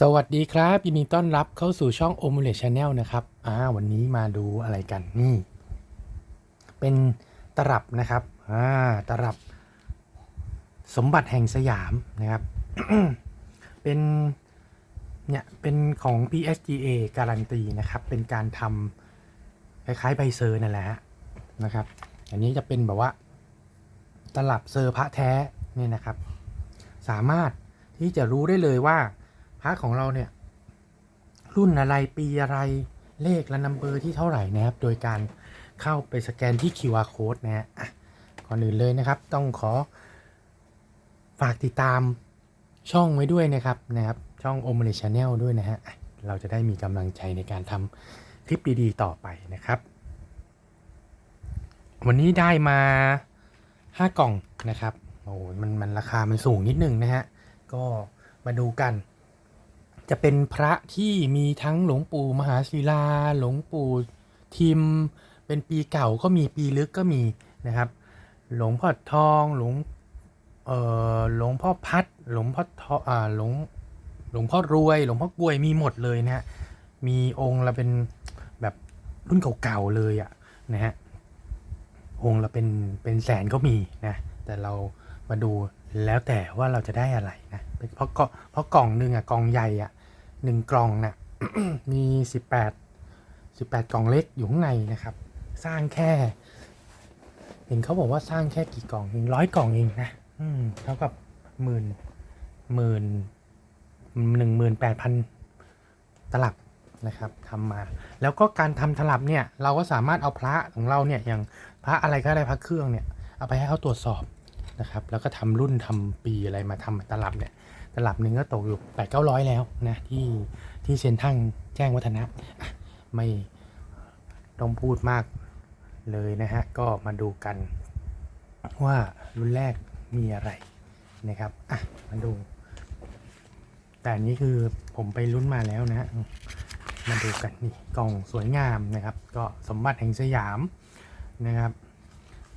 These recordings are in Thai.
สวัสดีครับยินดีต้อนรับเข้าสู่ช่อง o m u l e t Channel นะครับอ่าวันนี้มาดูอะไรกันนี่ เป็นตลับนะครับอ่าตลับ สมบัติแห่งสยามนะครับ เป็นเนี่ยเป็นของ PSGA การันตีนะครับ เป็นการทำคล้ายๆใบเซอร์นั่นแหละฮะนะครับ อันนี้จะเป็นแบบว่า ตลับเซอร์พระแท้เนี่ยนะครับ สามารถที่จะรู้ได้เลยว่า พระของเราเนี่ย รุ่นอะไรปีอะไรเลขและนัมเบอร์ที่เท่าไหร่นะครับ โดยการเข้าไปสแกนที่ QR code นะฮะก่อนอื่นเลยนะครับ ต้องขอฝากติดตามช่องไว้ด้วยนะครับนะครับ ช่อง o m e l e Channel ด้วยนะฮะเราจะได้มีกำลังใจในการทำคลิปดีๆ ต่อไปนะครับ วันนี้ได้มา 5 กล่องนะครับโอ้มันมันราคามันสูงนิดนึงนะฮะก็มาดูกัน จะเป็นพระที่มีทั้งหลวงปู่มหาศิลา หลวงปู่ทิม เป็นปีเก่าก็มีปีลึกก็มีนะครับ หลวงพ่อทอง หลวงเอ่อหลวงพ่อพัด หลวงพ่อทออ่าหลวงหลวงพ่อรวย หลวงพ่อกลวยมีหมดเลยนะฮะมีองค์ละเป็นแบบรุ่นเก่าๆเลยอะนะฮะองค์ละเป็นเป็นแสนก็มีนะแต่เรามาดู แล้วแต่ว่าเราจะได้อะไรนะเพราะก็เพราะกล่องหนึ่งอะกล่องใหญ่อะหนึ่งกล่องน่ะมีสิบแปดสิบแปดกล่องเล็กอยู่ข้างในนะครับ สร้างแค่ เห็นเขาบอกว่าสร้างแค่กี่กล่องเองร้อยกล่องเองนะอืมเท่ากับหมื่นหมื่นหนึ่งหมื่นแปดพันตลับนะครับทำมา แล้วก็การทำตลับเนี่ย เราก็สามารถเอาพระของเราเนี่ยอย่างพระอะไรก็ได้พระเครื่องเนี่ย เอาไปให้เขาตรวจสอบ นะครับ แล้วก็ทำรุ่นทำปีอะไรมาทำตลับเนี่ย ตลับหนึ่งก็ตกอยู่แปดเก้าร้อยแล้วนะที่ที่เซ็นทรัลแจ้งวัฒนะอะไม่ต้องพูดมากเลยนะฮะ ก็มาดูกันว่ารุ่นแรกมีอะไรนะครับ อะ มาดู แต่อันนี้คือผมไปรุ่นมาแล้วนะฮะ มาดูกันนี่กล่องสวยงามนะครับ ก็สมบัติแห่งสยามนะครับ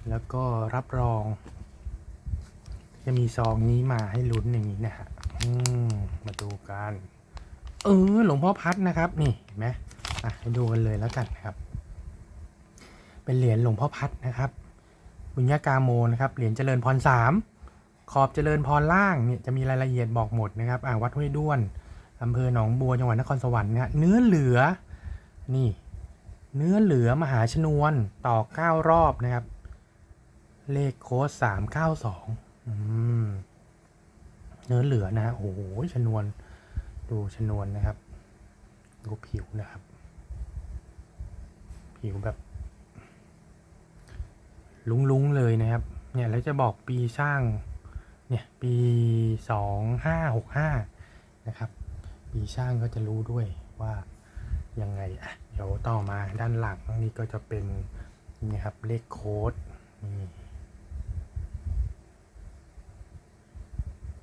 แล้วก็รับรอง จะมีซองนี้มาให้ลุ้นอย่างนี้นะฮะอืมมาดูกัน เออ หลวงพ่อพัดนะครับ นี่เห็นไหมอะให้ดูกันเลยแล้วกันนะครับ เป็นเหรียญหลวงพ่อพัดนะครับบุญญากาโมนะครับ เหรียญเจริญพรสาม ขอบเจริญพรล่างเนี่ยจะมีรายละเอียดบอกหมดนะครับ อ่าวัดห้วยด้วนอำเภอหนองบัวจังหวัดนครสวรรค์นะฮะเนื้อเหลือ นี่ เนื้อเหลือมหาชนวนต่อ 9 รอบนะครับ เลขโค้ด392อืม เนื้อเหลือนะฮะโอ้โหชนวน ดูชนวนนะครับ ดูผิวนะครับ ผิวแบบ ลุ้งๆเลยนะครับ เนี่ยแล้วจะบอกปีสร้าง เนี่ย ปี2565นะครับ ปีสร้างก็จะรู้ด้วยว่ายังไงอะเดี๋ยวต่อมาด้านหลังนี่ก็จะเป็นนี่ครับเลขโค้ดนี่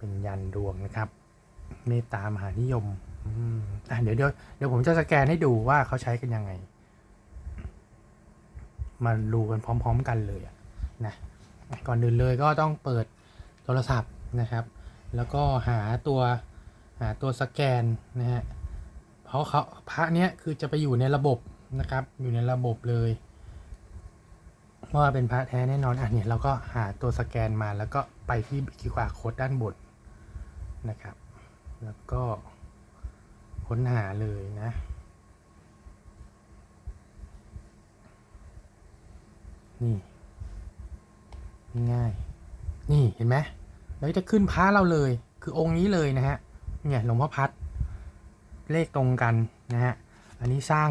เป็นยันดวงนะครับเมตตามหานิยมอืมอะเดี๋ยวเดี๋ยวเดี๋ยวผมจะสแกนให้ดูว่าเขาใช้กันยังไง มาดูกันพร้อม ๆ กันเลยนะอะก่อนอื่นเลยก็ต้องเปิดโทรศัพท์นะครับ แล้วก็หาตัวหาตัวสแกนนะฮะเพราะเขาพระเนี้ยคือจะไปอยู่ในระบบนะครับ อยู่ในระบบเลยว่าเป็นพระแท้แน่นอนอะเนี่ยเราก็หาตัวสแกนมาแล้วก็ไปที่ QR code ด้านบน นะครับ แล้วก็ค้นหาเลยนะ นี่ง่าย นี่เห็นไหมแล้วจะขึ้นพระเราเลย คือองค์นี้เลยนะฮะ เนี่ยหลวงพ่อพัด เลขตรงกันนะฮะ อันนี้สร้าง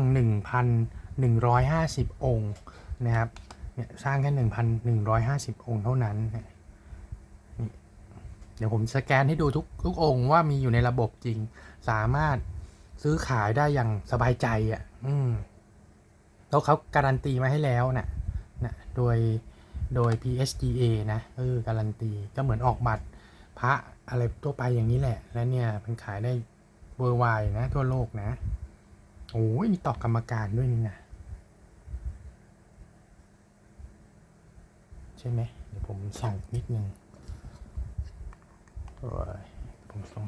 1,150 องค์นะครับ เนี่ยสร้างแค่ 1,150 องค์เท่านั้นนะ เดี๋ยวผมสแกนให้ดูทุกทุกองค์ว่ามีอยู่ในระบบจริง สามารถซื้อขายได้อย่างสบายใจอะ อืมแล้วเขาการันตีมาให้แล้วนะนะโดยโดย PSGA นะเออการันตีก็เหมือนออกบัตรพระอะไรทั่วไปอย่างนี้แหละ แล้วเนี่ยมันขายได้เวอร์ไวนะ ทั่วโลกนะโอ้ยมีตอบกรรมการด้วยนี่นะใช่ไหมเดี๋ยวผมส่องนิดนึง ผมส่อง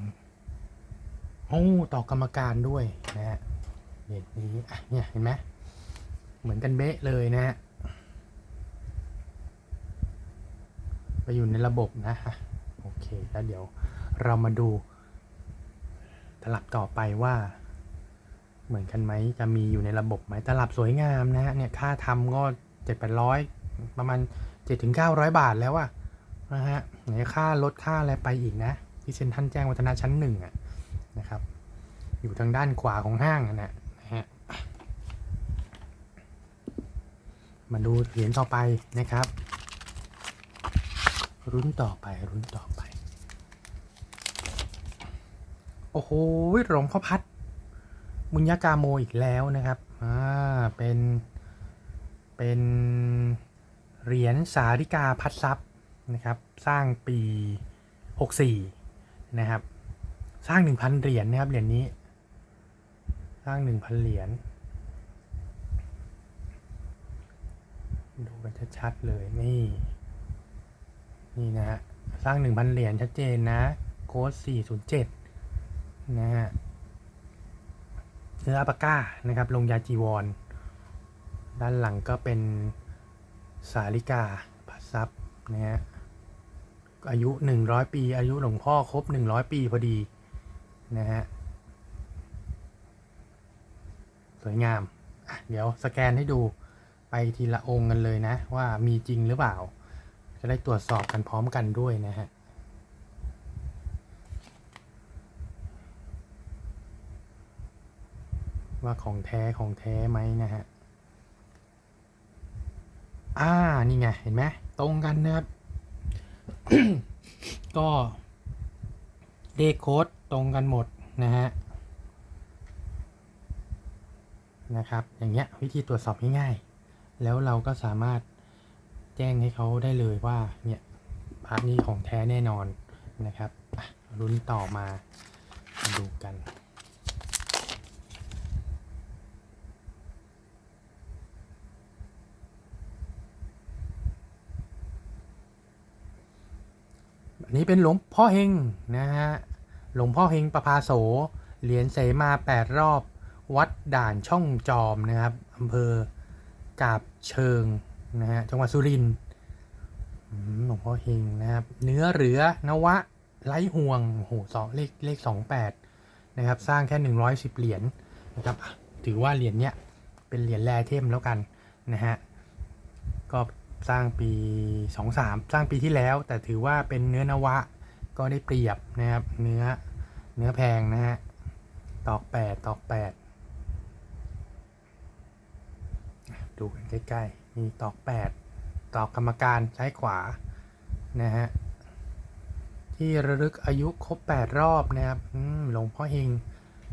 โอ้ต่อกรรมการด้วยนะฮะเหรียญนี้อะเนี่ยเห็นไหมเหมือนกันเบ๊ะเลยนะฮะไปอยู่ในระบบนะฮะโอเคแล้วเดี๋ยวเรามาดูตลับต่อไปว่า เหมือนกันไหมจะมีอยู่ในระบบไหมตลับสวยงามนะฮะเนี่ยค่าทำก็เจ็ดแปดร้อยประมาณเจ็ดถึงเก้าร้อยบาทแล้วอะ นะฮะไหนค่ารถค่าอะไรไปอีกนะ ที่เซ็นทรัลแจ้งวัฒนะชั้นหนึ่งอะนะครับ อยู่ทางด้านขวาของห้างนะนะฮะมาดูเหรียญต่อไปนะครับรุ่นต่อไปรุ่นต่อไป โอ้โหหลวงพ่อพัด มุญญากาโมอีกแล้วนะครับอ่าเป็น เป็น เหรียญสาริกาพัดซับ นะครับสร้างปี 64 นะครับ สร้าง 1,000 เหรียญนะครับเหรียญนี้ สร้าง 1,000 เหรียญดูกันชัดๆเลยนี่ นี่นะฮะสร้าง 1,000 เหรียญชัดเจนนะโค้ด407 นะฮะเนื้ออัปาก้านะครับ ลงยาจีวร ด้านหลังก็เป็นสาลิกาพัดซับ นะฮะอายุ 100 ปี อายุหลวงพ่อครบ 100 ปีพอดีนะฮะสวยงาม เดี๋ยวสแกนให้ดูไปทีละองค์กันเลยนะ ว่ามีจริงหรือเปล่า จะได้ตรวจสอบกันพร้อมกันด้วยนะฮะว่าของแท้ของแท้ไหมนะฮะ อ่า นี่ไง เห็นไหม ตรงกันนะครับ ก็เลขโค้ดตรงกันหมดนะฮะ นะครับ อย่างเงี้ยวิธีตรวจสอบง่ายๆ แล้วเราก็สามารถแจ้งให้เขาได้เลยว่า เนี่ยพาร์ทนี้ของแท้แน่นอนนะครับรุ่นต่อมามาดูกัน นี้เป็นหลวงพ่อเฮงนะฮะ หลวงพ่อเฮงประภาโส เหรียญเสมาแปดรอบ วัดด่านช่องจอมนะครับอำเภอกาบเชิงนะฮะ จังหวัดสุรินทร์หลวงพ่อเฮงนะครับ เนื้อเหลือนวะไร้ห่วงโอ้โหสองเลขเลขสองแปดนะครับ สร้างแค่หนึ่งร้อยสิบเหรียญนะครับ ถือว่าเหรียญเนี้ยเป็นเหรียญแร่เทมแล้วกันนะฮะ ก็ สร้างปี 23 สร้างปีที่แล้ว แต่ถือว่าเป็นเนื้อนวะก็ได้เปรียบนะครับ เนื้อเนื้อแพงนะฮะตอก 8 ตอก 8 ดูกันใกล้ๆ มีตอก 8 ตอกกรรมการใช้ขวานะฮะที่ระลึกอายุครบ 8 รอบนะครับหลวงพ่อเฮง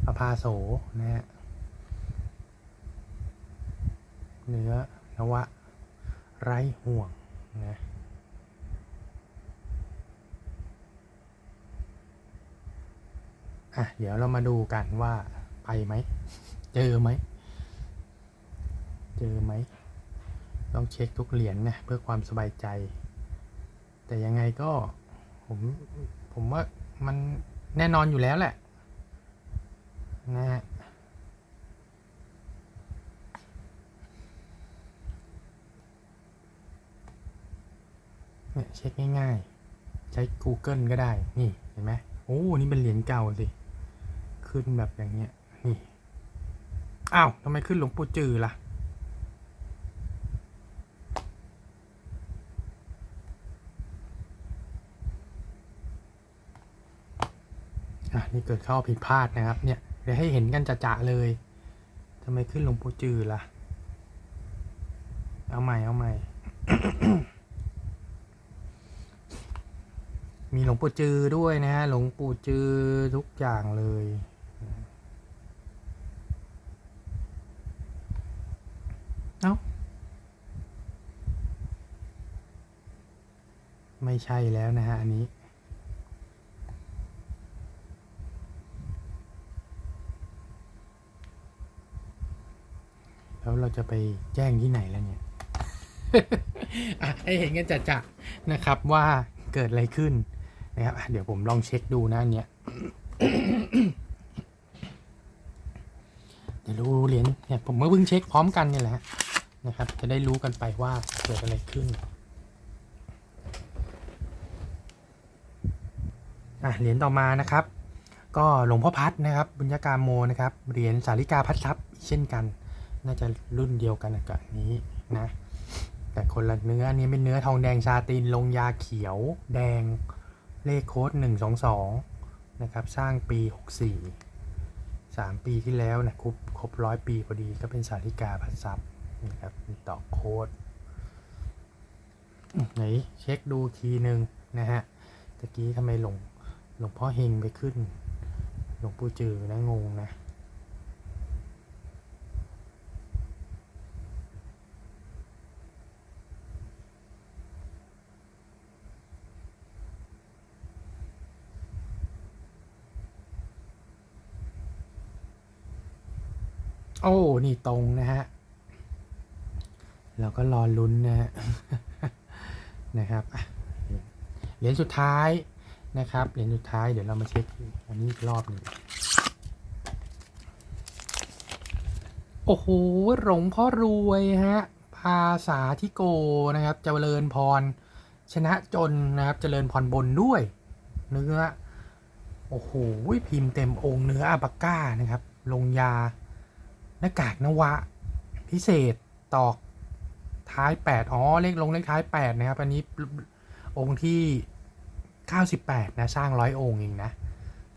ประพาโสนะฮะเนื้อนวะ ไร้ห่วงนะอะ เดี๋ยวเรามาดูกันว่าไปไหม เจอไหม เจอไหม ต้องเช็คทุกเหรียญนะเพื่อความสบายใจ แต่ยังไงก็ ผม ผมว่ามันแน่นอนอยู่แล้วแหละ นะฮะ เนี่ยเช็คง่ายๆ ใช้ Google ก็ได้ นี่เห็นไหมโอ้นี่เป็นเหรียญเก่าสิ ขึ้นแบบอย่างเงี้ย นี่ อ้าวทำไมขึ้นหลวงปู่จือล่ะ อะ นี่เกิดเข้าผิดพลาดนะครับ เนี่ย เดี๋ยวให้เห็นกันจะๆเลยทำไมขึ้นหลวงปู่จือล่ะ เอาใหม่ เอาใหม่ มีหลวงปู่จือด้วยนะฮะหลวงปู่จือทุกอย่างเลย เอ้า ไม่ใช่แล้วนะฮะอันนี้แล้วเราจะไปแจ้งที่ไหนแล้วเนี่ยให้เห็นกันจะๆนะครับว่าเกิดอะไรขึ้น นะครับเดี๋ยวผมลองเช็คดูนะเนี่ยเดี๋ยวรู้เหรียญเนี่ยผมเมื่อเพิ่งเช็คพร้อมกันเนี่ยแหละนะครับ จะได้รู้กันไปว่าเกิดอะไรขึ้นอะเหรียญต่อมานะครับ ก็หลวงพ่อพัดนะครับ บุญญาการโมนะครับเหรียญสาริกาพัดทรัพย์เช่นกัน น่าจะรุ่นเดียวกันกับนี้นะแต่คนละเนื้อนี้เป็นเนื้อทองแดงชาตินลงยาเขียวแดง เลขโค้ด122 นะครับ สร้างปี 64 3 ปีที่แล้วนะครบครบร้อยปีพอดีก็เป็นสาริกาพันซับนะครับมีต่อโค้ดไหนเช็คดูทีหนึ่งนะฮะตะกี้ทำไมหลงหลวงพ่อเฮงไปขึ้น หลวงปู่จือนะงงนะ โอ้ นี่ตรงนะฮะ เราก็รอลุ้นนะฮะ นะครับเหรียญสุดท้ายนะครับ เหรียญสุดท้ายเดี๋ยวเรามาเช็คอันนี้อีกรอบหนึ่งโอ้โห หลวงพ่อรวยฮะ ภาษาทิโกนะครับเจริญพร ชนะจนนะครับเจริญพรบนด้วย เนื้อ โอ้โห พิมพ์เต็มองค์เนื้ออาบาก้านะครับ ลงยา หน้ากากนวะ พิเศษตอกท้าย 8 อ๋อ เลขลงเลขท้าย 8 นะครับ อันนี้องค์ที่ 98 นะ สร้างร้อยองค์เองนะ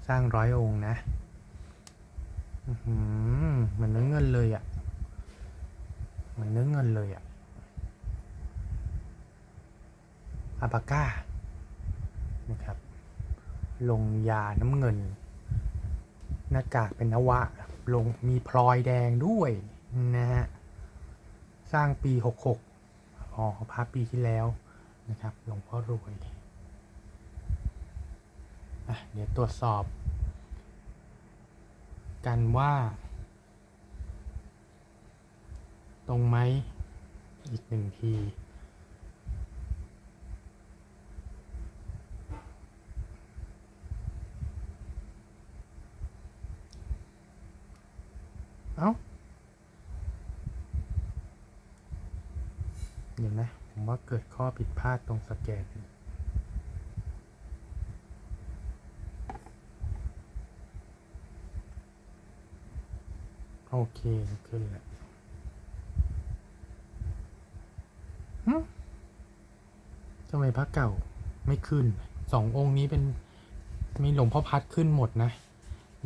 สร้างร้อยองค์นะเหมือนเนื้อเงินเลยอะ่ะเหมือนเนื้อเงินเลยอะ่ะอาปาก้านะครับ ลงยาน้ำเงิน หน้ากากเป็นนวะ ลงมีพลอยแดงด้วยนะฮะ สร้างปี 66อ๋อพระปีที่แล้วนะครับหลวงพ่อรวยเดี๋ยวตรวจสอบ กันว่า ตรงไหมอีกหนึ่งที เอ้า เดี๋ยวนะ ผมว่าเกิดข้อผิ สแกนโอเคขึ้นแล้วทำไมพระเก่าไม่ขึ้น สององค์นี้เป็นมีหลวงพ่อพัดขึ้นหมดนะ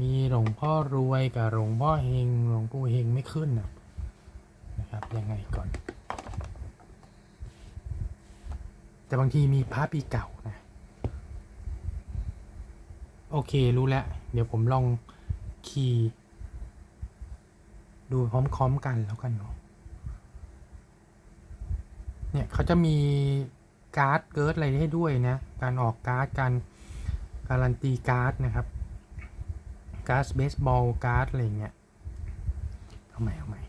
มีหลวงพ่อรวยกับหลวงพ่อเฮงหลวงปู่เฮงไม่ขึ้นนะนะครับ ยังไงก่อน แต่บางทีมีพระปีเก่านะ โอเครู้แล้ว เดี๋ยวผมลองคีย์ดูพร้อมๆกันแล้วกันเนาะเนี่ยเขาจะมีการ์ดเกิร์ดอะไรให้ด้วยนะ การออกการ์ดการการันตีการ์ดนะครับ การ์ดเบสบอลการ์ดอะไรเงี้ยเอาม่เอาใหม่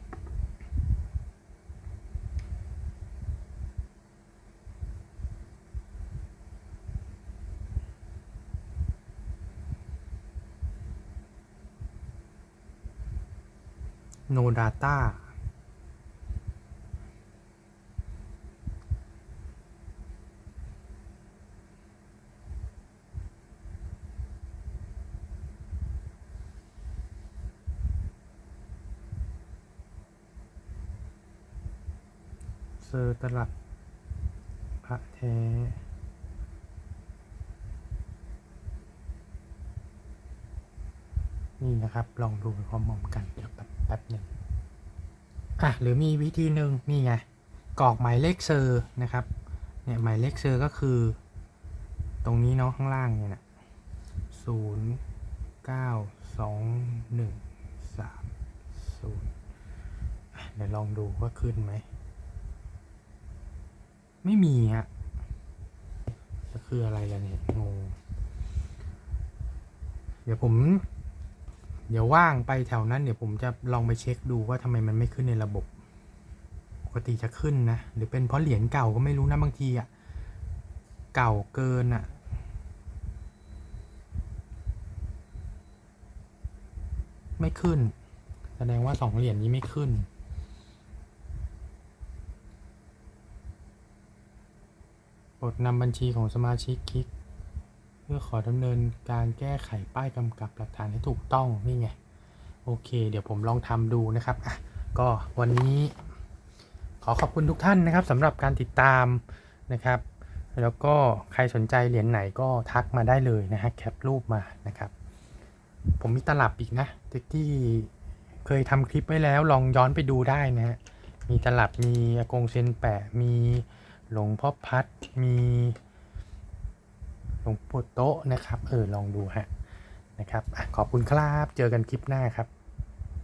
no data เซอร์ตลับพระแท้ นี่นะครับ ลองดูไปพร้อมๆกันเดี๋ยวแป๊บแป๊บหนึ่งอะหรือมีวิธีหนึ่งนี่ไงกรอกหมายเลขเซอร์นะครับเนี่ยหมายเลขเซอร์ก็คือ ตรงนี้เนาะข้างล่างเนี่ยนะศูนย์เก้าสองหนึ่งสามศูนย์เดี๋ยวลองดูว่าขึ้นไหม ไม่มีฮะจะคืออะไรล่ะเนี่ยงงเดี๋ยวผม เดี๋ยวว่างไปแถวนั้นเดี๋ยวผมจะลองไปเช็คดูว่าทำไมมันไม่ขึ้นในระบบ ปกติจะขึ้นนะ หรือเป็นเพราะเหรียญเก่าก็ไม่รู้นะบางทีอะ่ะ เก่าเกินอะ่ะไม่ขึ้น แสดงว่าสองเหรียญนี้ไม่ขึ้น กดนำบัญชีของสมาชิกคลิก พื่อขอดำเนินการแก้ไขป้ายกำกับหลักฐานให้ถูกต้องนี่ไงโอเค เดี๋ยวผมลองทำดูนะครับอะก็วันนี้ขอขอบคุณทุกท่านนะครับสำหรับการติดตามนะครับ แล้วก็ใครสนใจเหรียญไหนก็ทักมาได้เลยนะฮะแคปรูปมานะครับ ผมมีตลับอีกนะที่เคยทำคลิปไว้แล้วลองย้อนไปดูได้นะฮะมีตลับมีอากงเซนแปะมีหลวงพ่อพัดมี หลวงปู่โต๊ะนะครับ เออ ลองดูฮะนะครับขอบคุณครับ เจอกันคลิปหน้าครับ